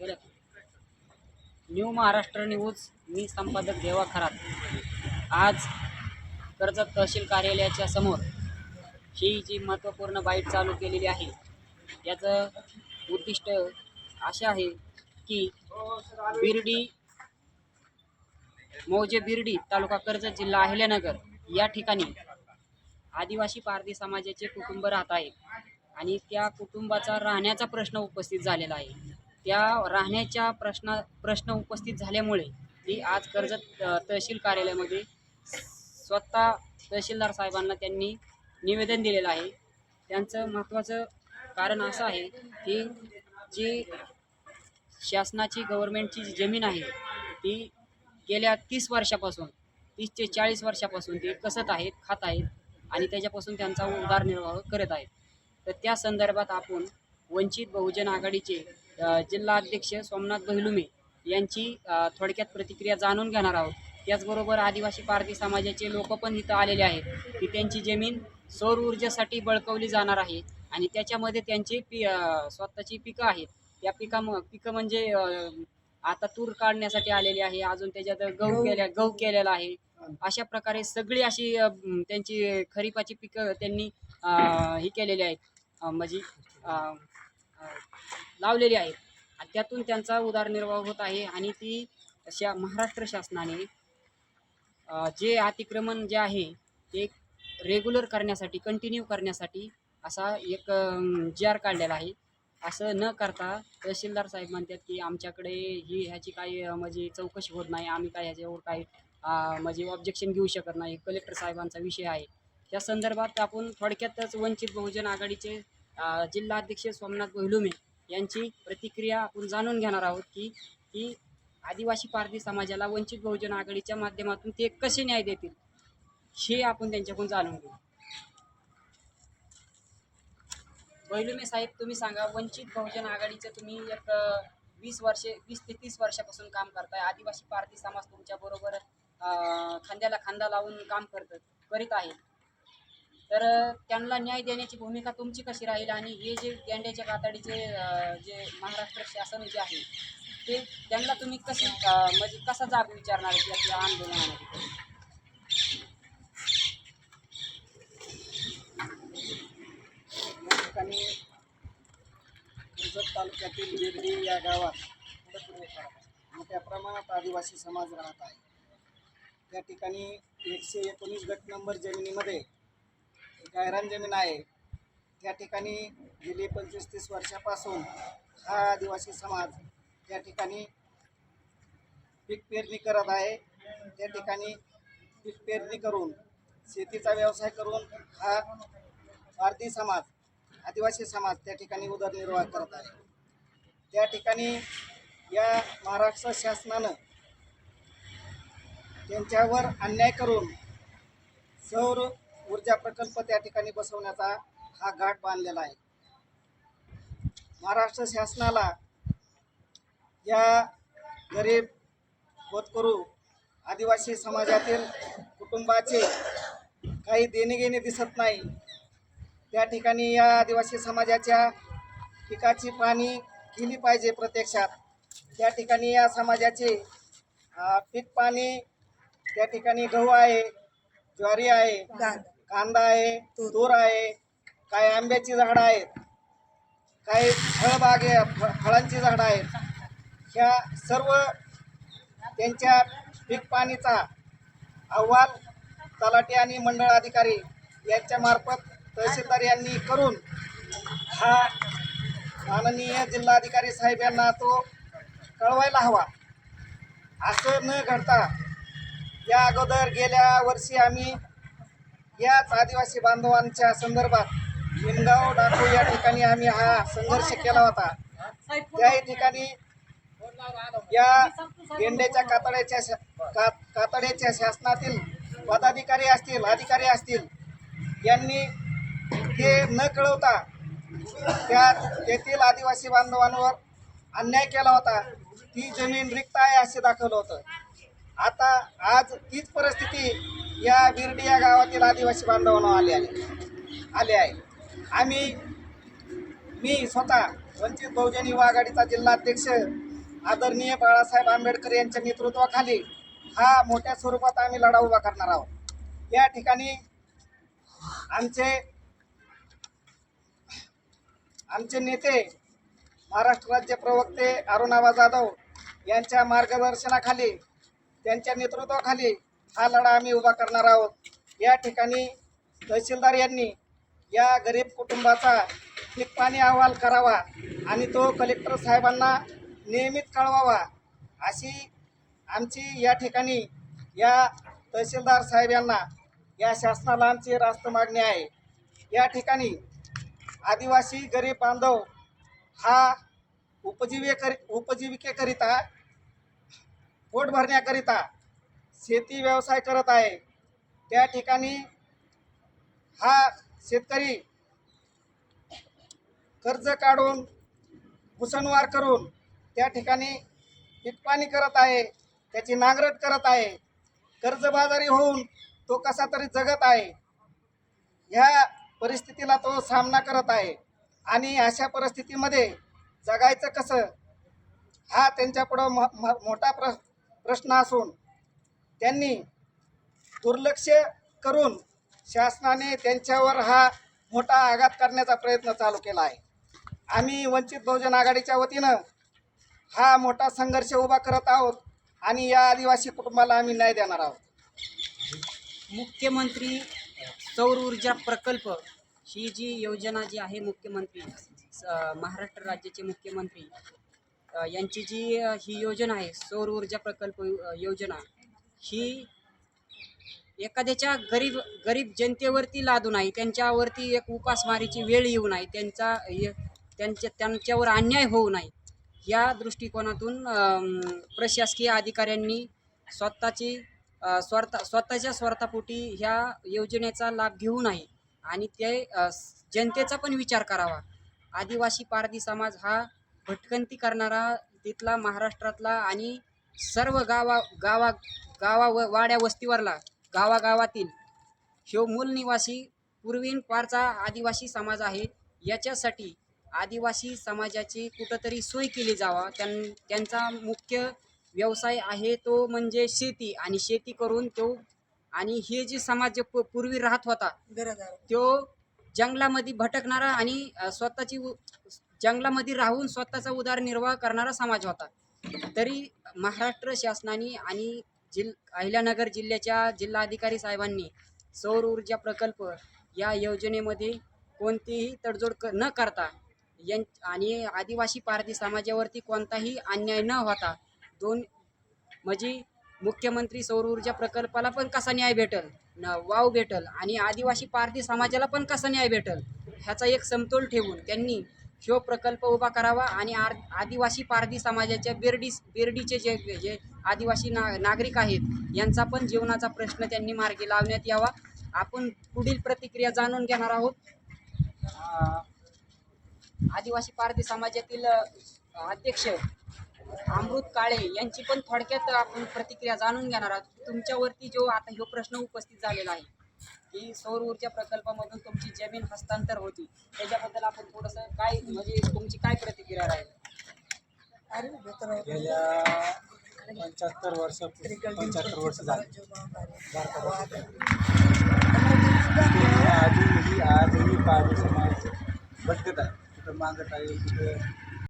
New Maharashtra news मी संपादक देवा खरात. आज कर्जत तहसील कार्यालयाच्या समोर ही जी महत्त्वपूर्ण बाईट चालू केलेली आहे याचं उद्दिष्ट असे आहे की बिर्डी मौजे बिर्डी तालुका कर्जत जिल्हा अहिल्यानगर या ठिकाणी आदिवासी पारधी समाजाचे कुटुंब राहत आहे आणि त्या कुटुंबाचा राहण्याचा प्रश्न उपस्थित झालेला आहे. त्या राहण्याच्या प्रश्न प्रश्न उपस्थित झाल्यामुळे ती आज कर्जत तहसील कार्यालयामध्ये स्वतः तहसीलदार साहेबांना त्यांनी निवेदन दिलेलं आहे. त्यांचं महत्त्वाचं कारण असं आहे की जी शासनाची गव्हर्मेंटची जी जमीन आहे ती गेल्या तीस वर्षापासून तीस ते चाळीस वर्षापासून ते कसत आहेत खात आहेत आणि त्याच्यापासून त्यांचा उदरनिर्वाह करत आहेत. तर त्या संदर्भात आपण वंचित बहुजन आघाडीचे जिल्हा अध्यक्ष सोमनाथ बहिलुमे यांची थोडक्यात प्रतिक्रिया जाणून घेणार आहोत. त्याचबरोबर आदिवासी पारधी समाजाचे लोक पण इथं आलेले आहेत की त्यांची जमीन सौर ऊर्जेसाठी बळकवली जाणार आहे आणि त्याच्यामध्ये त्यांची पी स्वतःची पिकं आहेत. त्या पिका पिकं म्हणजे आता तूर काढण्यासाठी आलेली आहे अजून त्याच्यात गहू केल्या गहू केलेला आहे. अशा प्रकारे सगळी अशी त्यांची खरीपाची पिकं त्यांनी ही केलेली आहेत. म्हणजे लावलेली आहेत आणि त्यातून त्यांचा उदरनिर्वाह होत आहे आणि ती अशा महाराष्ट्र शासनाने जे अतिक्रमण जे आहे ते रेग्युलर करण्यासाठी कंटिन्यू करण्यासाठी असा एक जी आर काढलेला आहे. असं न करता तहसीलदार साहेब म्हणतात की आमच्याकडे ही ह्याची काही म्हणजे चौकशी होत नाही. आम्ही काय ह्याच्यावर काही म्हणजे ऑब्जेक्शन घेऊ शकत नाही. कलेक्टर साहेबांचा विषय आहे. त्या संदर्भात आपण थोडक्यातच वंचित बहुजन आघाडीचे जिल्हाध्यक्ष सोमनाथ बहिलुमे यांची प्रतिक्रिया आपण जाणून घेणार आहोत की की आदिवासी पारधी समाजाला वंचित बहुजन आघाडीच्या माध्यमातून ते कसे न्याय देतील हे आपण त्यांच्याकडून जाणून घेऊ. बैलुमे साहेब तुम्ही सांगा वंचित बहुजन आघाडीचं तुम्ही एक वीस वर्षे वीस ते तीस वर्षापासून काम करताय. आदिवासी पारधी समाज तुमच्या बरोबर खांद्याला खांदा लावून काम करत करीत आहे. तर त्यांना न्याय देण्याची भूमिका तुमची कशी राहील आणि हे जे गेंड्याच्या कातडीचे जे महाराष्ट्र शासन जे आहे ते त्यांना तुम्ही कशी म्हणजे कसा जाब विचारणार आहे आपल्या आंदोलनामध्ये या ठिकाणी कर्जत तालुक्यातील बिर्डी या गावात मोठ्या प्रमाणात आदिवासी समाज राहत आहे. त्या ठिकाणी एकशे एकोणीस गट नंबर जमिनीमध्ये गायरान जमीन आहे. त्या ठिकाणी गेली पंचवीस तीस वर्षापासून हा आदिवासी समाज त्या ठिकाणी पीक पेरणी करत आहे. त्या ठिकाणी पीक पेरणी करून शेतीचा व्यवसाय करून हा भारतीय समाज आदिवासी समाज त्या ठिकाणी उदरनिर्वाह करत आहे. त्या ठिकाणी या महाराष्ट्र शासनानं त्यांच्यावर अन्याय करून सौर ऊर्जा प्रकल्प त्या ठिकाणी बसवण्याचा हा घाट बांधलेला आहे. महाराष्ट्र शासनाला या गरीब होतकरू आदिवासी समाजातील कुटुंबाचे काही देणेघेणे दिसत नाही. त्या ठिकाणी या आदिवासी समाजाच्या पिकाची पाणी केली पाहिजे प्रत्यक्षात. त्या ठिकाणी या समाजाचे पीक पाणी त्या ठिकाणी गहू आहे ज्वारी आहे कांदा आहे तूर. आहे काही आंब्याची झाडं आहेत काही फळबाग फळांची झाडं आहेत. ह्या सर्व त्यांच्या पीक पाणीचा अहवाल तलाठी आणि मंडळ अधिकारी यांच्या मार्फत तहसीलदार यांनी करून हा माननीय जिल्हाधिकारी साहेब यांना तो कळवायला हवा. असं न घडता या अगोदर गेल्या वर्षी आम्ही याच आदिवासी बांधवांच्या संदर्भात भीमगाव डाकू या ठिकाणी आम्ही हा संघर्ष केला होता. त्याही ठिकाणी या गेंड्याच्या कातड्याच्या शा- का कातड्याच्या शासनातील पदाधिकारी असतील अधिकारी असतील यांनी ते न कळवता त्या तेथील आदिवासी बांधवांवर अन्याय केला होता. ती जमीन रिक्त आहे असे दाखवलं होतं. आता आज तीच परिस्थिती या बिर्डी या गावातील आदिवासी बांधवांना आले आले आले आहे. आम्ही मी स्वतः वंचित बहुजन युवा आघाडीचा जिल्हाध्यक्ष आदरणीय बाळासाहेब आंबेडकर यांच्या नेतृत्वाखाली हा मोठ्या स्वरूपात आम्ही लढा उभा करणार आहोत. या ठिकाणी आमचे आमचे नेते महाराष्ट्र राज्य प्रवक्ते अरुणाबा जाधव यांच्या मार्गदर्शनाखाली त्यांच्या नेतृत्वाखाली हा लढा आम्ही उभा करणार आहोत. या ठिकाणी तहसीलदार यांनी या गरीब कुटुंबाचा पाणी अहवाल करावा आणि तो कलेक्टर साहेबांना नियमित कळवावा अशी आमची या ठिकाणी या तहसीलदार साहेब यांना या शासनाला आमची रास्त मागणी आहे. या ठिकाणी आदिवासी गरीब बांधव हा उपजीविके उपजीविकेकरिता पोट भरण्याकरिता शेती व्यवसाय करत आहे. त्या ठिकाणी हा शेतकरी कर्ज काढून मुसनवार करून त्या ठिकाणी पिकपाणी करत आहे त्याची नांगरट करत आहे. कर्जबाजारी होऊन तो कसा तरी जगत आहे. ह्या परिस्थितीला तो सामना करत आहे. आणि अशा परिस्थितीमध्ये जगायचं कसं? हा त्यांच्यापुढं म म मोठा प्र प्रश्न असून त्यांनी दुर्लक्ष करून शासनाने त्यांच्यावर हा मोठा आघात करण्याचा प्रयत्न चालू केला आहे. आम्ही वंचित बहुजन आघाडीच्या वतीनं हा मोठा संघर्ष उभा करत आहोत आणि या आदिवासी कुटुंबाला आम्ही न्याय देणार आहोत. मुख्यमंत्री सौर ऊर्जा प्रकल्प ही जी योजना जी आहे मुख्यमंत्री स- महाराष्ट्र राज्याचे मुख्यमंत्री यांची जी ही योजना आहे सौर ऊर्जा प्रकल्प योजना ही एखाद्याच्या गरीब गरीब जनतेवरती लादू नाही त्यांच्यावरती एक उपासमारीची वेळ येऊ नाही त्यांचा य- त्यांच्या त्यांच्यावर अन्याय होऊ नये या दृष्टिकोनातून प्रशासकीय अधिकाऱ्यांनी स्वतःची स्वार्थ स्वतःच्या स्वार्थापोटी ह्या योजनेचा लाभ घेऊ नये आणि ते जनतेचा पण विचार करावा. आदिवासी पारधी समाज हा भटकंती करणारा तिथला महाराष्ट्रातला आणि सर्व गावा गावा गावा व वाड्या वस्तीवरला गावागावातील ह्यो मूल निवासी पूर्वीन पारचा आदिवासी समाज आहे. याच्यासाठी आदिवासी समाजाची कुठंतरी सोय केली जावा. त्यां त्यांचा मुख्य व्यवसाय आहे तो म्हणजे शेती आणि शेती करून तो आणि हे जे समाज पूर्वी राहत होता तो जंगलामध्ये भटकणारा आणि स्वतःची जंगलामध्ये राहून स्वतःचा उदरनिर्वाह करणारा समाज होता. तरी महाराष्ट्र शासनाने आणि जिल अहिल्यानगर जिल्ह्याच्या जिल्हाधिकारी साहेबांनी सौर ऊर्जा प्रकल्प या योजनेमध्ये कोणतीही तडजोड क न करता यां आणि आदिवासी पारधी समाजावरती कोणताही अन्याय न होता दोन म्हणजे मुख्यमंत्री सौर ऊर्जा प्रकल्पाला पण कसा न्याय भेटल? न वाव भेटल आणि आदिवासी पारधी समाजाला पण कसा न्याय भेटल? ह्याचा एक समतोल ठेवून त्यांनी ह्यो प्रकल्प उभा करावा आणि आर आदिवासी पारधी समाजाच्या बेर्डी बेर्डीचे जे जे आदिवासी ना नागरिक आहेत यांचा पण जीवनाचा प्रश्न त्यांनी मार्गी लावण्यात यावा. आपण पुढील प्रतिक्रिया जाणून घेणार आहोत. आदिवासी पारधी समाजातील अध्यक्ष अमृत काळे यांची पण थोडक्यात आपण प्रतिक्रिया जाणून घेणार आहोत. तुमच्यावरती जो आता ह्यो प्रश्न उपस्थित झालेला आहे. की सौर ऊर्जा प्रकल्पामधून तुमची जमीन हस्तांतर होती. त्याच्याबद्दल आपण थोडंसं काय म्हणजे तुमची काय प्रतिक्रिया राहील? गेल्या पंच्याहत्तर वर्ष पंच्याहत्तर वर्ष झाली. भारतामध्ये आधी ही आजही पारधी समाज भटकत आहे. कुठं मागत आहे कुठं